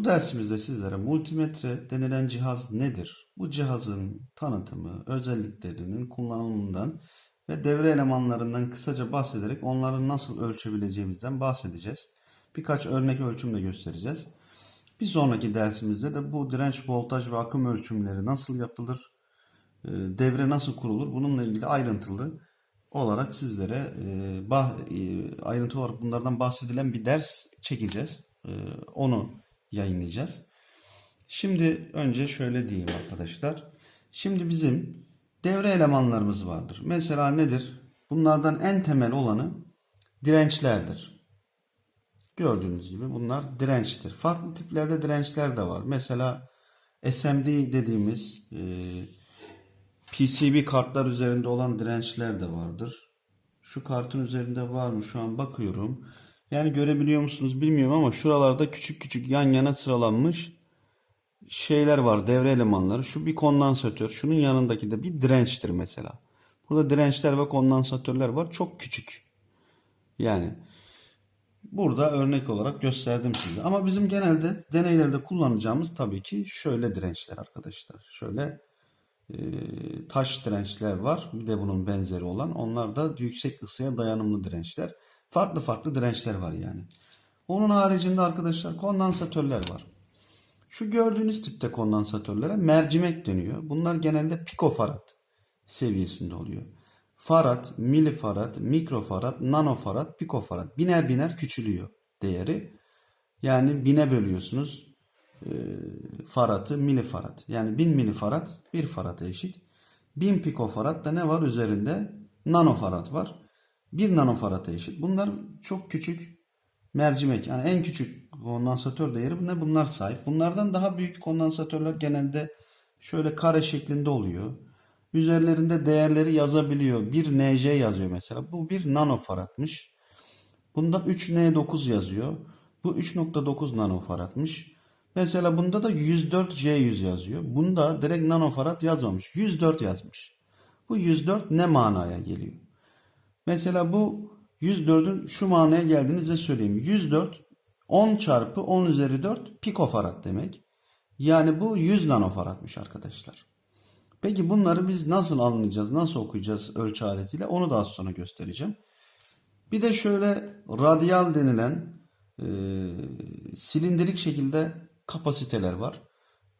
Bu dersimizde sizlere multimetre denilen cihaz nedir? Bu cihazın tanıtımı, özelliklerinin kullanımından ve devre elemanlarından kısaca bahsederek onları nasıl ölçebileceğimizden bahsedeceğiz. Birkaç örnek ölçüm de göstereceğiz. Bir sonraki dersimizde de bu direnç, voltaj ve akım ölçümleri nasıl yapılır, e, devre nasıl kurulur bununla ilgili ayrıntılı olarak sizlere e, e, ayrıntı olarak bunlardan bahsedilen bir ders çekeceğiz. Onu yayınlayacağız. Şimdi önce şöyle diyeyim arkadaşlar. Şimdi bizim devre elemanlarımız vardır. Mesela nedir? Bunlardan en temel olanı dirençlerdir. Gördüğünüz gibi bunlar dirençtir. Farklı tiplerde dirençler de var. Mesela SMD dediğimiz e, PCB kartlar üzerinde olan dirençler de vardır. Şu kartın üzerinde var mı? Şu an bakıyorum. Yani görebiliyor musunuz bilmiyorum ama şuralarda küçük küçük yan yana sıralanmış şeyler var, devre elemanları. Şu bir kondansatör, şunun yanındaki de bir dirençtir mesela. Burada dirençler ve kondansatörler var. Çok küçük. Yani burada örnek olarak gösterdim size. Ama bizim genelde deneylerde kullanacağımız tabii ki şöyle dirençler arkadaşlar. Şöyle e, taş dirençler var. Bir de bunun benzeri olan. Onlar da yüksek ısıya dayanımlı dirençler. Farklı farklı dirençler var yani. Onun haricinde arkadaşlar kondansatörler var. Şu gördüğünüz tipte kondansatörlere mercimek deniyor. Bunlar genelde pikofarad seviyesinde oluyor. Farad, milifarad, mikrofarad, nanofarad, pikofarad. Biner biner küçülüyor değeri. Yani bine bölüyorsunuz e, faratı milifarad. Yani 1000 milifarad 1 farada eşit. 1000 pikofarad da ne var üzerinde? Nanofarad var. 1 nanofarada eşit. Bunlar çok küçük mercimek. Yani en küçük kondansatör değeri ne bunlar sahip. Bunlardan daha büyük kondansatörler genelde şöyle kare şeklinde oluyor. Üzerlerinde değerleri yazabiliyor. 1 NJ yazıyor mesela. Bu bir nanofaradmış. Bunda 3N9 yazıyor. Bu 3.9 nanofaradmış. Mesela bunda da 104 J100 yazıyor. Bunda direkt nanofarad yazmamış. 104 yazmış. Bu 104 ne manaya geliyor? Mesela bu 104'ün şu manaya geldiğini size söyleyeyim. 104 10 çarpı 10 üzeri 4 pikofarad demek. Yani bu 100 nanofaradmış arkadaşlar. Peki bunları biz nasıl anlayacağız, nasıl okuyacağız ölçü aletiyle onu da az sonra göstereceğim. Bir de şöyle radyal denilen e, silindirik şekilde kapasiteler var.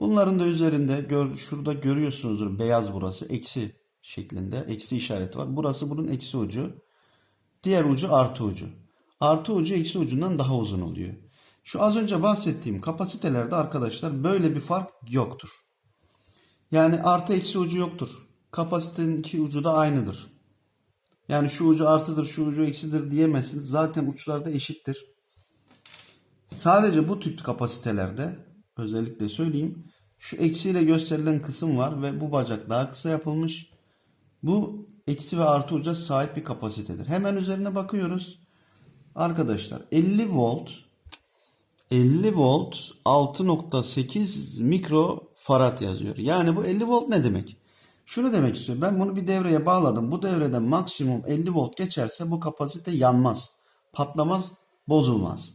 Bunların da üzerinde gör, şurada görüyorsunuzdur beyaz burası eksi şeklinde eksi işareti var. Burası bunun eksi ucu. Diğer ucu artı ucu. Artı ucu eksi ucundan daha uzun oluyor. Şu az önce bahsettiğim kapasitelerde arkadaşlar böyle bir fark yoktur. Yani artı eksi ucu yoktur. Kapasitenin iki ucu da aynıdır. Yani şu ucu artıdır, şu ucu eksidir diyemezsiniz. Zaten uçlarda eşittir. Sadece bu tip kapasitelerde özellikle söyleyeyim. Şu eksiyle gösterilen kısım var ve bu bacak daha kısa yapılmış. Bu eksi ve artı uca sahip bir kapasitedir. Hemen üzerine bakıyoruz. Arkadaşlar 50 volt 50 volt 6.8 mikro farad yazıyor. Yani bu 50 volt ne demek? Şunu demek istiyor. Ben bunu bir devreye bağladım. Bu devrede maksimum 50 volt geçerse bu kapasite yanmaz, patlamaz, bozulmaz.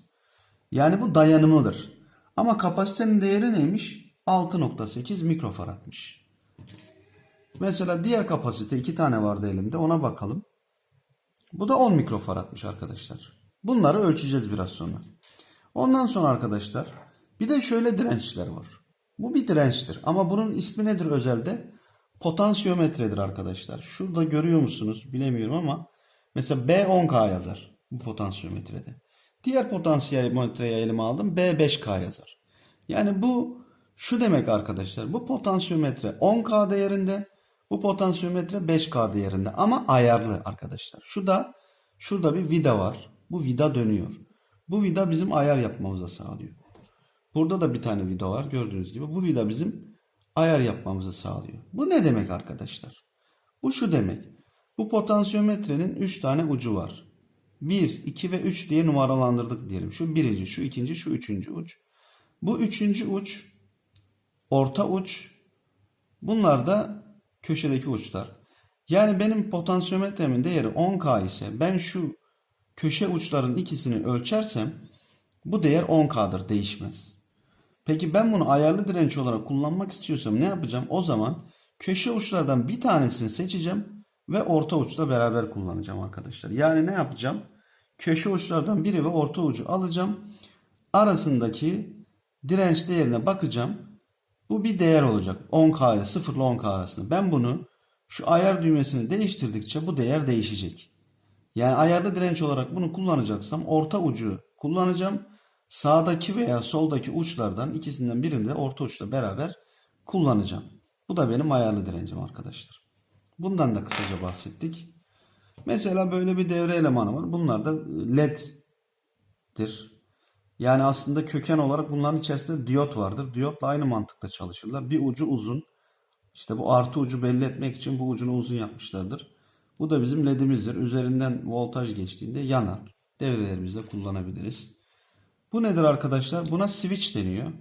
Yani bu dayanımıdır. Ama kapasitenin değeri neymiş? 6.8 mikrofaradmış. Mesela diğer kapasite iki tane vardı elimde ona bakalım. Bu da 10 mikrofaradmış arkadaşlar. Bunları ölçeceğiz biraz sonra. Ondan sonra arkadaşlar bir de şöyle dirençler var. Bu bir dirençtir ama bunun ismi nedir özelde? Potansiyometredir arkadaşlar. Şurada görüyor musunuz bilemiyorum ama mesela B 10K yazar bu potansiyometrede. Diğer potansiyometreyi elime aldım B 5K yazar. Yani bu şu demek arkadaşlar bu potansiyometre 10K değerinde bu potansiyometre 5K değerinde ama ayarlı arkadaşlar. Şu da şurada bir vida var. Bu vida dönüyor. Bu vida bizim ayar yapmamıza sağlıyor. Burada da bir tane vida var gördüğünüz gibi. Bu vida bizim ayar yapmamızı sağlıyor. Bu ne demek arkadaşlar? Bu şu demek. Bu potansiyometrenin 3 tane ucu var. 1, 2 ve 3 diye numaralandırdık diyelim. Şu birinci, şu ikinci, şu üçüncü uç. Bu üçüncü uç, orta uç. Bunlar da köşedeki uçlar. Yani benim potansiyometremin değeri 10K ise ben şu köşe uçların ikisini ölçersem bu değer 10K'dır değişmez. Peki ben bunu ayarlı direnç olarak kullanmak istiyorsam ne yapacağım? O zaman köşe uçlardan bir tanesini seçeceğim ve orta uçla beraber kullanacağım arkadaşlar. Yani ne yapacağım? Köşe uçlardan biri ve orta ucu alacağım. Arasındaki direnç değerine bakacağım. Bu bir değer olacak. 10K ile 0 ile 10K arasında. Ben bunu şu ayar düğmesini değiştirdikçe bu değer değişecek. Yani ayarlı direnç olarak bunu kullanacaksam orta ucu kullanacağım. Sağdaki veya soldaki uçlardan ikisinden birini de orta uçla beraber kullanacağım. Bu da benim ayarlı direncim arkadaşlar. Bundan da kısaca bahsettik. Mesela böyle bir devre elemanı var. Bunlar da LED'dir. Yani aslında köken olarak bunların içerisinde diyot vardır. Diyotla aynı mantıkla çalışırlar. Bir ucu uzun. İşte bu artı ucu belli etmek için bu ucunu uzun yapmışlardır. Bu da bizim ledimizdir. Üzerinden voltaj geçtiğinde yanar. Devrelerimizde kullanabiliriz. Bu nedir arkadaşlar? Buna switch deniyor.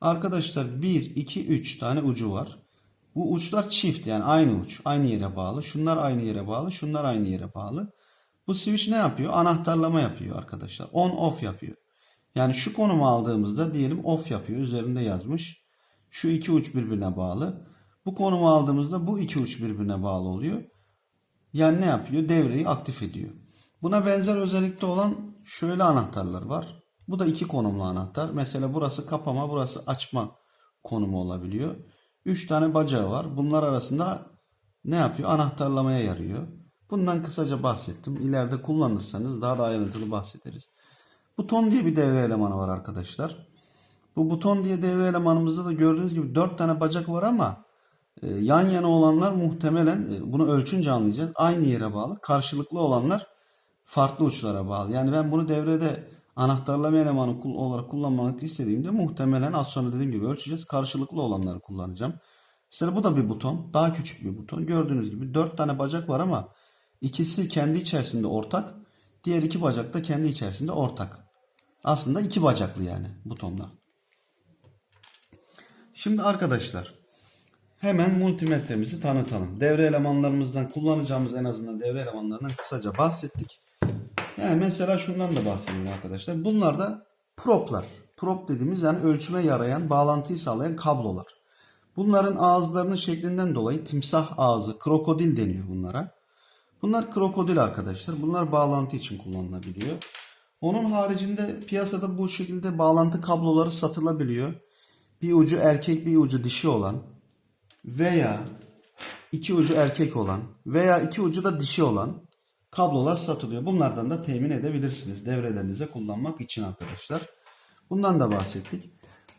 Arkadaşlar 1, 2, 3 tane ucu var. Bu uçlar çift yani aynı uç. Aynı yere bağlı. Şunlar aynı yere bağlı. Şunlar aynı yere bağlı. Bu switch ne yapıyor? Anahtarlama yapıyor arkadaşlar. On off yapıyor. Yani şu konumu aldığımızda diyelim off yapıyor. Üzerinde yazmış. Şu iki uç birbirine bağlı. Bu konumu aldığımızda bu iki uç birbirine bağlı oluyor. Yani ne yapıyor? Devreyi aktif ediyor. Buna benzer özellikte olan şöyle anahtarlar var. Bu da iki konumlu anahtar. Mesela burası kapama, burası açma konumu olabiliyor. Üç tane bacağı var. Bunlar arasında ne yapıyor? Anahtarlamaya yarıyor. Bundan kısaca bahsettim. İleride kullanırsanız daha da ayrıntılı bahsederiz. Buton diye bir devre elemanı var arkadaşlar. Bu buton diye devre elemanımızda da gördüğünüz gibi dört tane bacak var ama e, yan yana olanlar muhtemelen e, bunu ölçünce anlayacağız. Aynı yere bağlı. Karşılıklı olanlar farklı uçlara bağlı. Yani ben bunu devrede anahtarlama elemanı olarak kullanmak istediğimde muhtemelen az sonra dediğim gibi ölçeceğiz. Karşılıklı olanları kullanacağım. Mesela bu da bir buton. Daha küçük bir buton. Gördüğünüz gibi dört tane bacak var ama ikisi kendi içerisinde ortak. Diğer iki bacak da kendi içerisinde ortak. Aslında iki bacaklı yani butonlar. Şimdi arkadaşlar hemen multimetremizi tanıtalım. Devre elemanlarımızdan kullanacağımız en azından devre elemanlarından kısaca bahsettik. Yani mesela şundan da bahsedeyim arkadaşlar. Bunlar da proplar. Prop dediğimiz yani ölçüme yarayan, bağlantıyı sağlayan kablolar. Bunların ağızlarının şeklinden dolayı timsah ağzı, krokodil deniyor bunlara. Bunlar krokodil arkadaşlar. Bunlar bağlantı için kullanılabiliyor. Onun haricinde piyasada bu şekilde bağlantı kabloları satılabiliyor. Bir ucu erkek bir ucu dişi olan veya iki ucu erkek olan veya iki ucu da dişi olan kablolar satılıyor. Bunlardan da temin edebilirsiniz devrelerinize kullanmak için arkadaşlar. Bundan da bahsettik.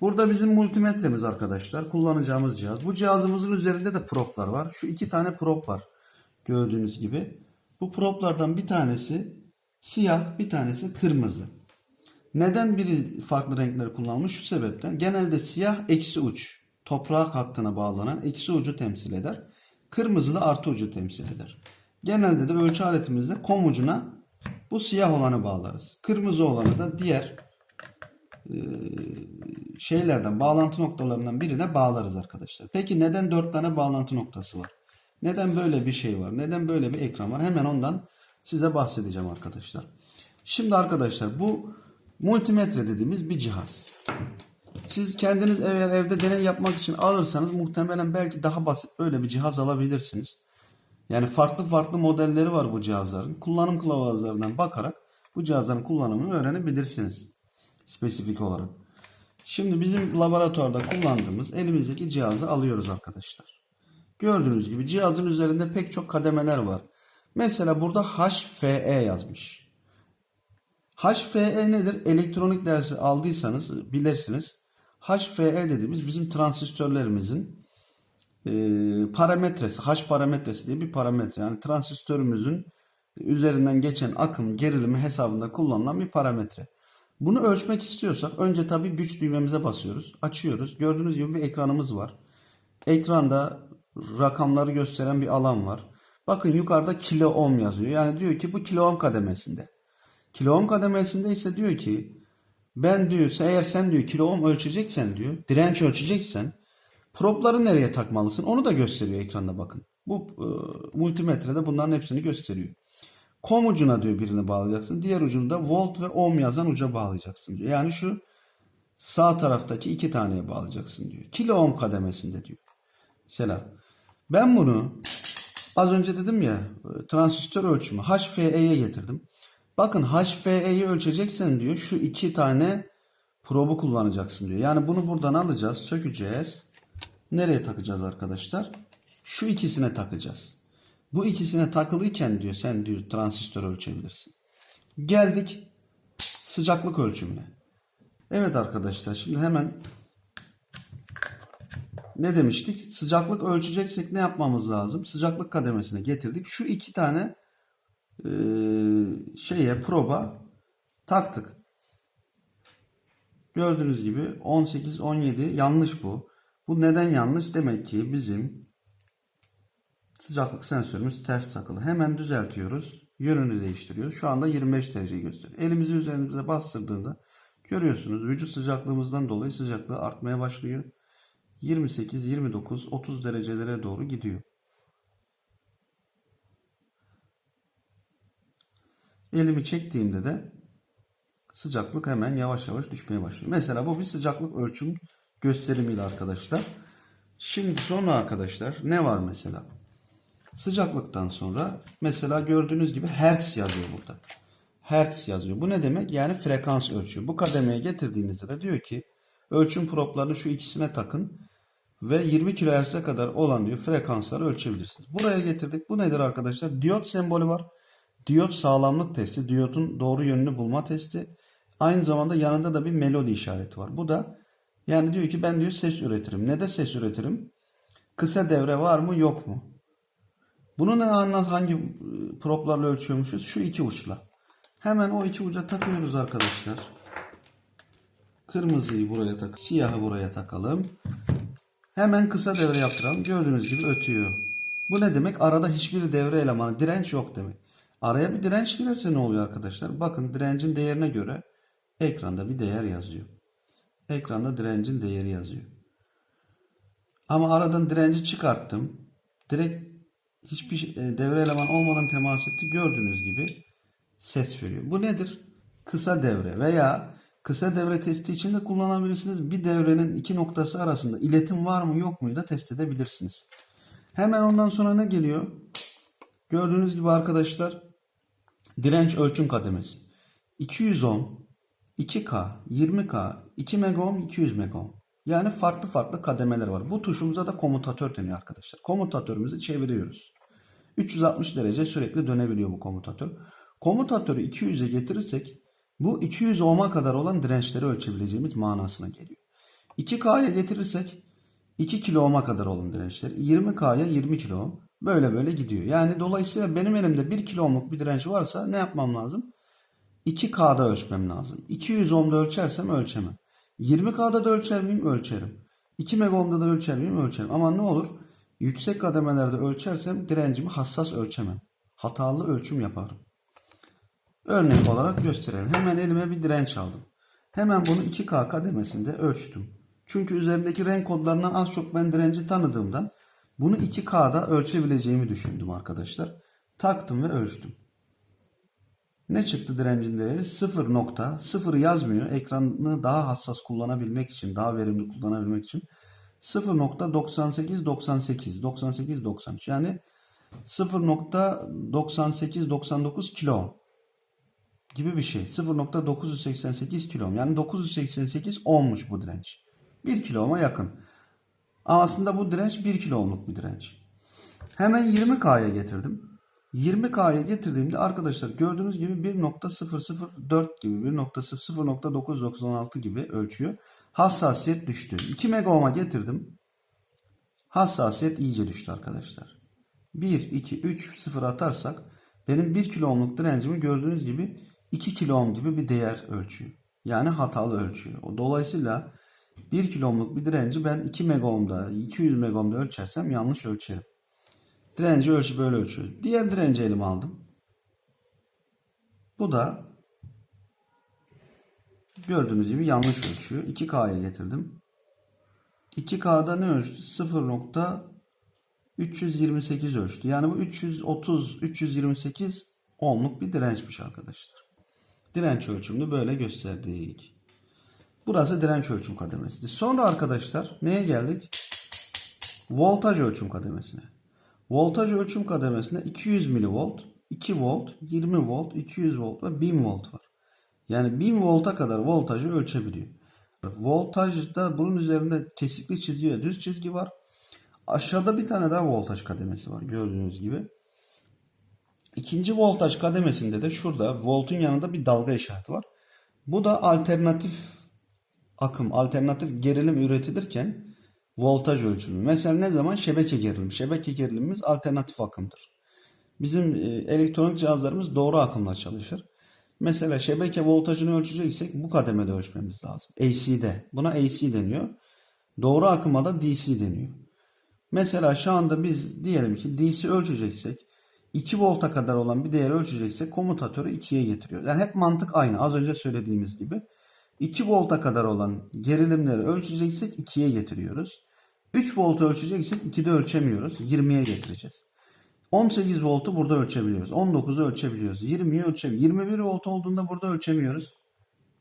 Burada bizim multimetremiz arkadaşlar. Kullanacağımız cihaz. Bu cihazımızın üzerinde de proplar var. Şu iki tane prop var. Gördüğünüz gibi. Bu proplardan bir tanesi siyah, bir tanesi kırmızı. Neden biri farklı renkleri kullanılmış? Şu sebepten. Genelde siyah eksi uç. Toprak hattına bağlanan eksi ucu temsil eder. Kırmızı da artı ucu temsil eder. Genelde de ölçü aletimizde kom ucuna bu siyah olanı bağlarız. Kırmızı olanı da diğer e, şeylerden, bağlantı noktalarından birine bağlarız arkadaşlar. Peki neden dört tane bağlantı noktası var? Neden böyle bir şey var? Neden böyle bir ekran var? Hemen ondan size bahsedeceğim arkadaşlar. Şimdi arkadaşlar bu multimetre dediğimiz bir cihaz. Siz kendiniz eğer evde deney yapmak için alırsanız muhtemelen belki daha basit böyle bir cihaz alabilirsiniz. Yani farklı farklı modelleri var bu cihazların. Kullanım kılavuzlarından bakarak bu cihazların kullanımını öğrenebilirsiniz. Spesifik olarak. Şimdi bizim laboratuvarda kullandığımız elimizdeki cihazı alıyoruz arkadaşlar. Gördüğünüz gibi cihazın üzerinde pek çok kademeler var. Mesela burada HFE yazmış. HFE nedir? Elektronik dersi aldıysanız bilirsiniz. HFE dediğimiz bizim transistörlerimizin e, parametresi, H parametresi diye bir parametre. Yani transistörümüzün üzerinden geçen akım, gerilimi hesabında kullanılan bir parametre. Bunu ölçmek istiyorsak önce tabii güç düğmemize basıyoruz. Açıyoruz. Gördüğünüz gibi bir ekranımız var. Ekranda rakamları gösteren bir alan var. Bakın yukarıda kilo ohm yazıyor. Yani diyor ki bu kilo ohm kademesinde. Kilo ohm kademesinde ise diyor ki ben diyor eğer sen diyor kilo ohm ölçeceksen diyor direnç ölçeceksen propları nereye takmalısın onu da gösteriyor ekranda bakın. Bu e, multimetrede bunların hepsini gösteriyor. Kom ucuna diyor birini bağlayacaksın. Diğer ucunda volt ve ohm yazan uca bağlayacaksın diyor. Yani şu Sağ taraftaki iki taneye bağlayacaksın diyor. Kilo ohm kademesinde diyor. Mesela ben bunu az önce dedim ya transistör ölçümü HFE'ye getirdim. Bakın HFE'yi ölçeceksen diyor şu iki tane probu kullanacaksın diyor. Yani bunu buradan alacağız, sökeceğiz. Nereye takacağız arkadaşlar? Şu ikisine takacağız. Bu ikisine takılıyken diyor sen diyor transistör ölçebilirsin. Geldik sıcaklık ölçümüne. Evet arkadaşlar şimdi hemen ne demiştik? Sıcaklık ölçeceksek ne yapmamız lazım? Sıcaklık kademesine getirdik. Şu iki tane e, şeye proba taktık. Gördüğünüz gibi 18 17 yanlış bu. Bu neden yanlış? Demek ki bizim sıcaklık sensörümüz ters takılı. Hemen düzeltiyoruz. Yönünü değiştiriyoruz. Şu anda 25 dereceyi gösteriyor. Elimizi üzerimize bastırdığında görüyorsunuz vücut sıcaklığımızdan dolayı sıcaklığı artmaya başlıyor. 28, 29, 30 derecelere doğru gidiyor. Elimi çektiğimde de sıcaklık hemen yavaş yavaş düşmeye başlıyor. Mesela bu bir sıcaklık ölçüm gösterimiyle arkadaşlar. Şimdi sonra arkadaşlar ne var mesela? Sıcaklıktan sonra mesela gördüğünüz gibi hertz yazıyor burada. Hertz yazıyor. Bu ne demek? Yani frekans ölçüyor. Bu kademeye getirdiğinizde de diyor ki ölçüm proplarını şu ikisine takın ve 20 kHz'e kadar olan diyor frekansları ölçebilirsiniz. Buraya getirdik. Bu nedir arkadaşlar? Diyot sembolü var. Diyot sağlamlık testi. Diyotun doğru yönünü bulma testi. Aynı zamanda yanında da bir melodi işareti var. Bu da yani diyor ki ben diyor ses üretirim. Ne de ses üretirim? Kısa devre var mı yok mu? Bunu ne anlat hangi e, proplarla ölçüyormuşuz? Şu iki uçla. Hemen o iki uca takıyoruz arkadaşlar. Kırmızıyı buraya tak, siyahı buraya takalım. Hemen kısa devre yaptıralım. Gördüğünüz gibi ötüyor. Bu ne demek? Arada hiçbir devre elemanı, direnç yok demek. Araya bir direnç girerse ne oluyor arkadaşlar? Bakın direncin değerine göre ekranda bir değer yazıyor. Ekranda direncin değeri yazıyor. Ama aradan direnci çıkarttım. Direkt hiçbir e, devre eleman olmadan temas etti. Gördüğünüz gibi ses veriyor. Bu nedir? Kısa devre veya kısa devre testi için de kullanabilirsiniz. Bir devrenin iki noktası arasında iletim var mı yok muyu da test edebilirsiniz. Hemen ondan sonra ne geliyor? Gördüğünüz gibi arkadaşlar direnç ölçüm kademesi. 210, 2K, 20K, 2 megaohm, 200 megaohm. Yani farklı farklı kademeler var. Bu tuşumuza da komutatör deniyor arkadaşlar. Komutatörümüzü çeviriyoruz. 360 derece sürekli dönebiliyor bu komutatör. Komutatörü 200'e getirirsek bu 200 ohm'a kadar olan dirençleri ölçebileceğimiz manasına geliyor. 2K'ya getirirsek 2 kilo ohm'a kadar olan dirençler. 20K'ya 20 kilo ohm. Böyle böyle gidiyor. Yani dolayısıyla benim elimde 1 kilo ohmluk bir direnç varsa ne yapmam lazım? 2K'da ölçmem lazım. 200 ohm'da ölçersem ölçemem. 20K'da da ölçer miyim? Ölçerim. 2 mega ohm'da da ölçer miyim? Ölçerim. Ama ne olur? Yüksek kademelerde ölçersem direncimi hassas ölçemem. Hatalı ölçüm yaparım. Örnek olarak gösterelim. Hemen elime bir direnç aldım. Hemen bunu 2K kademesinde ölçtüm. Çünkü üzerindeki renk kodlarından az çok ben direnci tanıdığımdan bunu 2K'da ölçebileceğimi düşündüm arkadaşlar. Taktım ve ölçtüm. Ne çıktı direncin değeri? 0 nokta. 0 yazmıyor. Ekranı daha hassas kullanabilmek için, daha verimli kullanabilmek için 0.98 98 98 93 yani 0.98 99 kilo gibi bir şey. 0.988 kilo yani 988 ohmmuş bu direnç. 1 kilo ohma yakın. Ama aslında bu direnç 1 kilo ohmluk bir direnç. Hemen 20K'ya getirdim. 20K'ya getirdiğimde arkadaşlar gördüğünüz gibi 1.004 gibi 1.0.996 gibi ölçüyor. Hassasiyet düştü. 2 megaohm'a getirdim. Hassasiyet iyice düştü arkadaşlar. 1, 2, 3, 0 atarsak benim 1 kilo ohmluk direncimi gördüğünüz gibi 2 kilo ohm gibi bir değer ölçüyor. Yani hatalı ölçüyor. Dolayısıyla 1 kilo ohmluk bir direnci ben 2 mega ohm'da, 200 mega ohm'da ölçersem yanlış ölçerim. Direnci ölçü böyle ölçüyor. Diğer direnci elime aldım. Bu da gördüğünüz gibi yanlış ölçüyor. 2K'ya getirdim. 2K'da ne ölçtü? 0.328 ölçtü. Yani bu 330 328 ohmluk bir dirençmiş arkadaşlar. Direnç ölçümünü böyle gösterdik. Burası direnç ölçüm kademesidir. Sonra arkadaşlar neye geldik? Voltaj ölçüm kademesine. Voltaj ölçüm kademesinde 200 milivolt, 2 volt, 20 volt, 200 volt ve 1000 volt var. Yani 1000 volta kadar voltajı ölçebiliyor. Voltajda bunun üzerinde kesikli çizgi ve düz çizgi var. Aşağıda bir tane daha voltaj kademesi var gördüğünüz gibi. İkinci voltaj kademesinde de şurada voltun yanında bir dalga işareti var. Bu da alternatif akım, alternatif gerilim üretilirken voltaj ölçümü. Mesela ne zaman şebeke gerilim? Şebeke gerilimimiz alternatif akımdır. Bizim e, elektronik cihazlarımız doğru akımla çalışır. Mesela şebeke voltajını ölçeceksek bu kademede ölçmemiz lazım. AC'de. Buna AC deniyor. Doğru akıma da DC deniyor. Mesela şu anda biz diyelim ki DC ölçeceksek 2 volta kadar olan bir değeri ölçeceksek komutatörü 2'ye getiriyoruz. Yani hep mantık aynı. Az önce söylediğimiz gibi. 2 volta kadar olan gerilimleri ölçeceksek 2'ye getiriyoruz. 3 volt ölçeceksek 2'de ölçemiyoruz. 20'ye getireceğiz. 18 voltu burada ölçebiliyoruz. 19'u ölçebiliyoruz. 20'yi ölçemiyoruz. 21 volt olduğunda burada ölçemiyoruz.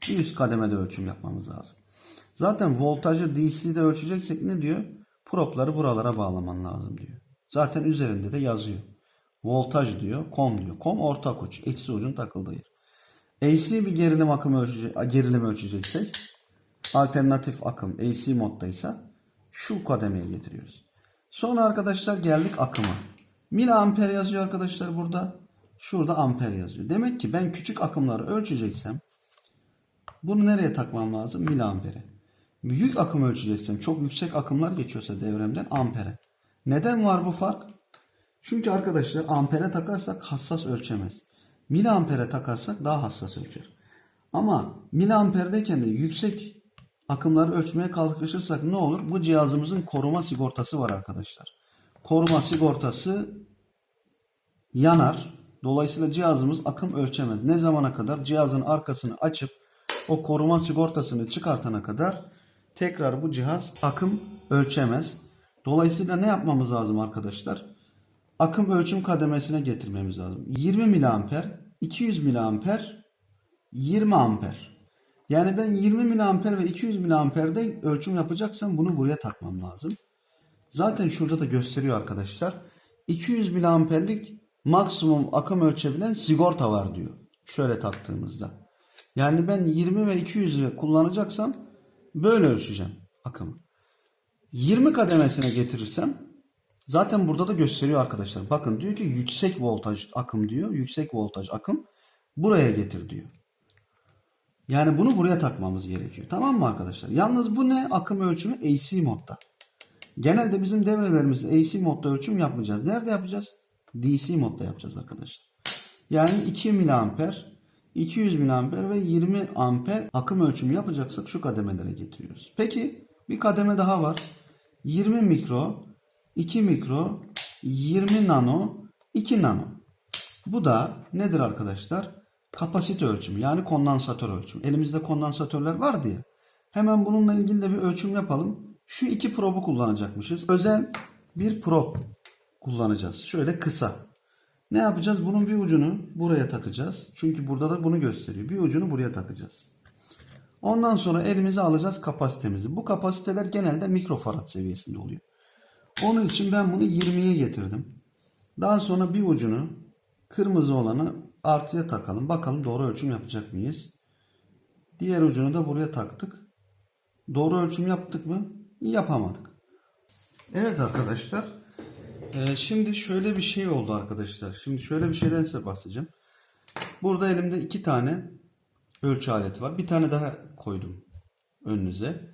Bir üst kademede ölçüm yapmamız lazım. Zaten voltajı DC'de ölçeceksek ne diyor? Propları buralara bağlaman lazım diyor. Zaten üzerinde de yazıyor. Voltaj diyor, kom diyor. Kom ortak uç, eksi ucun takıldığı yer. AC bir gerilim akımı ölçecek, gerilim ölçeceksek alternatif akım AC moddaysa şu kademeye getiriyoruz. Sonra arkadaşlar geldik akıma. Miliamper yazıyor arkadaşlar burada. Şurada amper yazıyor. Demek ki ben küçük akımları ölçeceksem bunu nereye takmam lazım? Miliampere. Büyük akım ölçeceksem çok yüksek akımlar geçiyorsa devremden ampere. Neden var bu fark? Çünkü arkadaşlar ampere takarsak hassas ölçemez. Miliampere takarsak daha hassas ölçer. Ama miliamperdeyken de yüksek akımları ölçmeye kalkışırsak ne olur? Bu cihazımızın koruma sigortası var arkadaşlar. Koruma sigortası yanar. Dolayısıyla cihazımız akım ölçemez. Ne zamana kadar? Cihazın arkasını açıp o koruma sigortasını çıkartana kadar tekrar bu cihaz akım ölçemez. Dolayısıyla ne yapmamız lazım arkadaşlar? Akım ölçüm kademesine getirmemiz lazım. 20 miliamper, 200 miliamper, 20 amper. Yani ben 20 miliamper ve 200 miliamperde ölçüm yapacaksam bunu buraya takmam lazım. Zaten şurada da gösteriyor arkadaşlar. 200 miliamperlik maksimum akım ölçebilen sigorta var diyor. Şöyle taktığımızda. Yani ben 20 ve 200'ü kullanacaksam böyle ölçeceğim akımı. 20 kademesine getirirsem zaten burada da gösteriyor arkadaşlar. Bakın diyor ki yüksek voltaj akım diyor. Yüksek voltaj akım buraya getir diyor. Yani bunu buraya takmamız gerekiyor. Tamam mı arkadaşlar? Yalnız bu ne? Akım ölçümü AC modda. Genelde bizim devrelerimizde AC modda ölçüm yapmayacağız. Nerede yapacağız? DC modda yapacağız arkadaşlar. Yani 2 miliamper, 200 miliamper ve 20 amper akım ölçümü yapacaksak şu kademelere getiriyoruz. Peki bir kademe daha var. 20 mikro, 2 mikro, 20 nano, 2 nano. Bu da nedir arkadaşlar? Kapasite ölçümü yani kondansatör ölçümü. Elimizde kondansatörler var diye. Hemen bununla ilgili de bir ölçüm yapalım. Şu iki probu kullanacakmışız. Özel bir prob kullanacağız. Şöyle kısa. Ne yapacağız? Bunun bir ucunu buraya takacağız. Çünkü burada da bunu gösteriyor. Bir ucunu buraya takacağız. Ondan sonra elimize alacağız kapasitemizi. Bu kapasiteler genelde mikrofarad seviyesinde oluyor. Onun için ben bunu 20'ye getirdim. Daha sonra bir ucunu kırmızı olanı artıya takalım. Bakalım doğru ölçüm yapacak mıyız? Diğer ucunu da buraya taktık. Doğru ölçüm yaptık mı? Yapamadık. Evet arkadaşlar. Ee, şimdi şöyle bir şey oldu arkadaşlar. Şimdi şöyle bir şeyden size bahsedeceğim. Burada elimde iki tane ölçü aleti var. Bir tane daha koydum önünüze.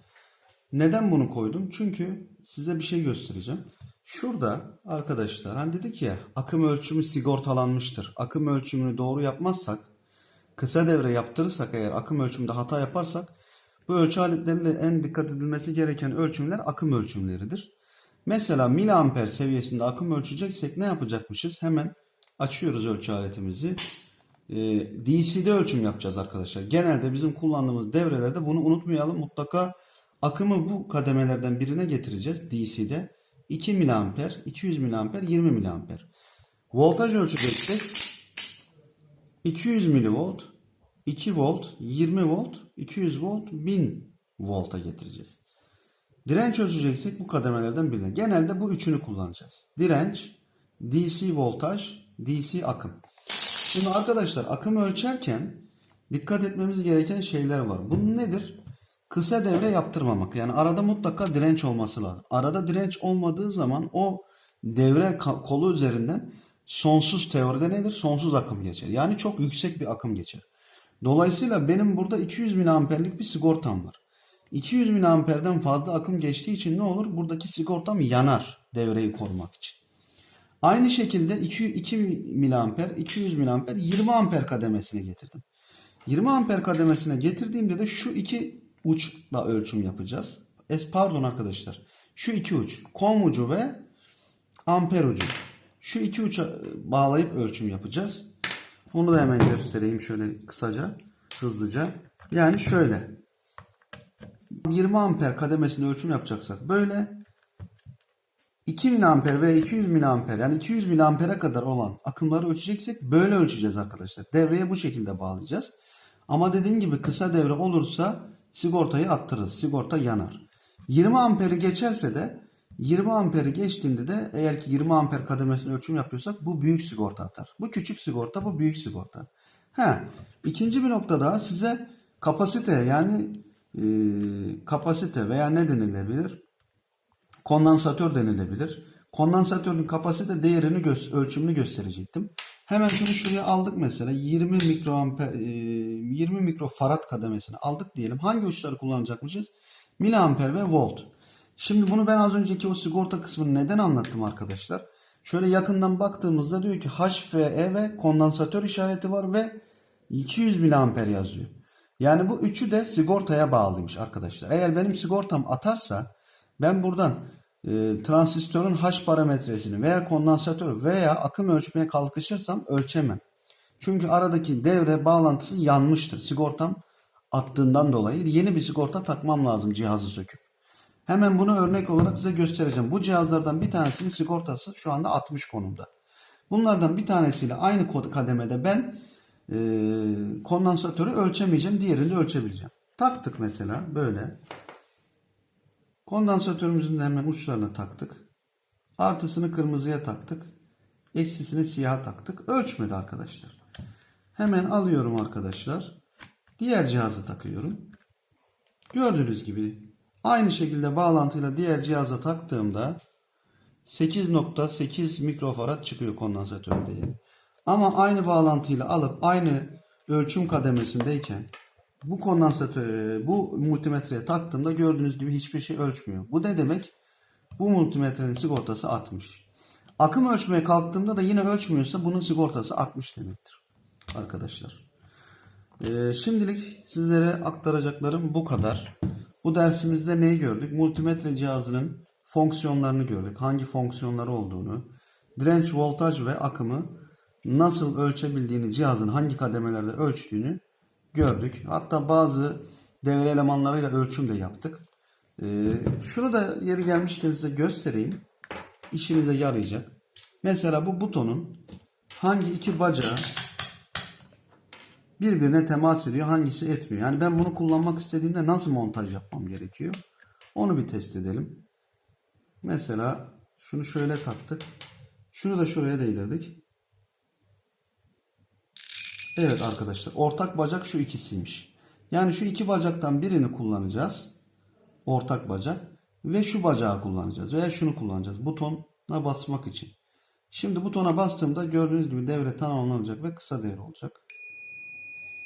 Neden bunu koydum? Çünkü size bir şey göstereceğim. Şurada arkadaşlar hani dedik ya akım ölçümü sigortalanmıştır. Akım ölçümünü doğru yapmazsak kısa devre yaptırırsak eğer akım ölçümünde hata yaparsak bu ölçü aletleriyle en dikkat edilmesi gereken ölçümler akım ölçümleridir. Mesela miliamper seviyesinde akım ölçeceksek ne yapacakmışız? Hemen açıyoruz ölçü aletimizi. Ee, DC'de ölçüm yapacağız arkadaşlar. Genelde bizim kullandığımız devrelerde bunu unutmayalım. Mutlaka akımı bu kademelerden birine getireceğiz DC'de. 2 miliamper, 200 miliamper, 20 miliamper. Voltaj ölçeceksek 200 milivolt, 2 volt, 20 volt, 200 volt, 1000 volta getireceğiz. Direnç ölçeceksek bu kademelerden birine. Genelde bu üçünü kullanacağız. Direnç, DC voltaj, DC akım. Şimdi arkadaşlar akım ölçerken dikkat etmemiz gereken şeyler var. Bunun nedir? Kısa devre yaptırmamak. Yani arada mutlaka direnç olması lazım. Arada direnç olmadığı zaman o devre kolu üzerinden sonsuz teoride nedir? Sonsuz akım geçer. Yani çok yüksek bir akım geçer. Dolayısıyla benim burada 200 miliamperlik bir sigortam var. 200 miliamperden fazla akım geçtiği için ne olur? Buradaki sigortam yanar devreyi korumak için. Aynı şekilde 2, 2 miliamper, 200 miliamper, 20 amper kademesine getirdim. 20 amper kademesine getirdiğimde de şu iki uçla ölçüm yapacağız. Es pardon arkadaşlar. Şu iki uç. Kom ucu ve amper ucu. Şu iki uça bağlayıp ölçüm yapacağız. Onu da hemen göstereyim şöyle kısaca, hızlıca. Yani şöyle. 20 amper kademesinde ölçüm yapacaksak böyle 2 miliamper ve 200 miliamper yani 200 miliampere kadar olan akımları ölçeceksek böyle ölçeceğiz arkadaşlar. Devreye bu şekilde bağlayacağız. Ama dediğim gibi kısa devre olursa sigortayı attırırız. Sigorta yanar. 20 amperi geçerse de 20 amperi geçtiğinde de eğer ki 20 amper kademesini ölçüm yapıyorsak bu büyük sigorta atar. Bu küçük sigorta bu büyük sigorta. Ha, ikinci bir nokta daha size kapasite yani e, kapasite veya ne denilebilir? kondansatör denilebilir. Kondansatörün kapasite değerini gö- ölçümünü gösterecektim. Hemen şunu şuraya aldık mesela 20 mikroamper e, 20 mikrofarad kademesini aldık diyelim. Hangi uçları kullanacakmışız? Miliamper ve volt. Şimdi bunu ben az önceki o sigorta kısmını neden anlattım arkadaşlar? Şöyle yakından baktığımızda diyor ki HFE ve kondansatör işareti var ve 200 miliamper yazıyor. Yani bu üçü de sigortaya bağlıymış arkadaşlar. Eğer benim sigortam atarsa ben buradan e, transistörün H parametresini veya kondansatör veya akım ölçmeye kalkışırsam ölçemem. Çünkü aradaki devre bağlantısı yanmıştır. Sigortam attığından dolayı yeni bir sigorta takmam lazım cihazı söküp. Hemen bunu örnek olarak size göstereceğim. Bu cihazlardan bir tanesinin sigortası şu anda 60 konumda. Bunlardan bir tanesiyle aynı kod kademede ben e, kondansatörü ölçemeyeceğim. Diğerini ölçebileceğim. Taktık mesela böyle. Kondansatörümüzün de hemen uçlarına taktık. Artısını kırmızıya taktık. Eksisini siyaha taktık. Ölçmedi arkadaşlar. Hemen alıyorum arkadaşlar. Diğer cihazı takıyorum. Gördüğünüz gibi aynı şekilde bağlantıyla diğer cihaza taktığımda 8.8 mikrofarad çıkıyor kondansatörün değeri. Ama aynı bağlantıyla alıp aynı ölçüm kademesindeyken bu kondansatör, bu multimetreye taktığımda gördüğünüz gibi hiçbir şey ölçmüyor. Bu ne demek? Bu multimetrenin sigortası 60. Akım ölçmeye kalktığımda da yine ölçmüyorsa bunun sigortası 60 demektir. Arkadaşlar. Ee, şimdilik sizlere aktaracaklarım bu kadar. Bu dersimizde neyi gördük? Multimetre cihazının fonksiyonlarını gördük. Hangi fonksiyonları olduğunu, direnç, voltaj ve akımı nasıl ölçebildiğini, cihazın hangi kademelerde ölçtüğünü gördük. Hatta bazı devre elemanlarıyla ölçüm de yaptık. Ee, şunu da yeri gelmişken size göstereyim. İşinize yarayacak. Mesela bu butonun hangi iki bacağı birbirine temas ediyor, hangisi etmiyor. Yani ben bunu kullanmak istediğimde nasıl montaj yapmam gerekiyor? Onu bir test edelim. Mesela şunu şöyle taktık. Şunu da şuraya değdirdik. Evet arkadaşlar ortak bacak şu ikisiymiş. Yani şu iki bacaktan birini kullanacağız. Ortak bacak. Ve şu bacağı kullanacağız. Veya şunu kullanacağız. Butona basmak için. Şimdi butona bastığımda gördüğünüz gibi devre tamamlanacak ve kısa devre olacak.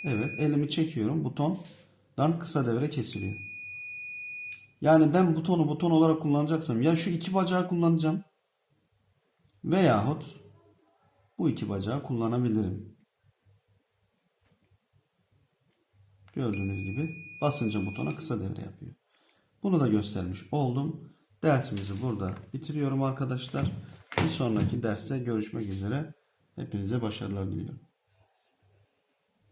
Evet elimi çekiyorum. Butondan kısa devre kesiliyor. Yani ben butonu buton olarak kullanacaksam ya şu iki bacağı kullanacağım. Veyahut bu iki bacağı kullanabilirim. Gördüğünüz gibi basınca butona kısa devre yapıyor. Bunu da göstermiş oldum. Dersimizi burada bitiriyorum arkadaşlar. Bir sonraki derste görüşmek üzere. Hepinize başarılar diliyorum.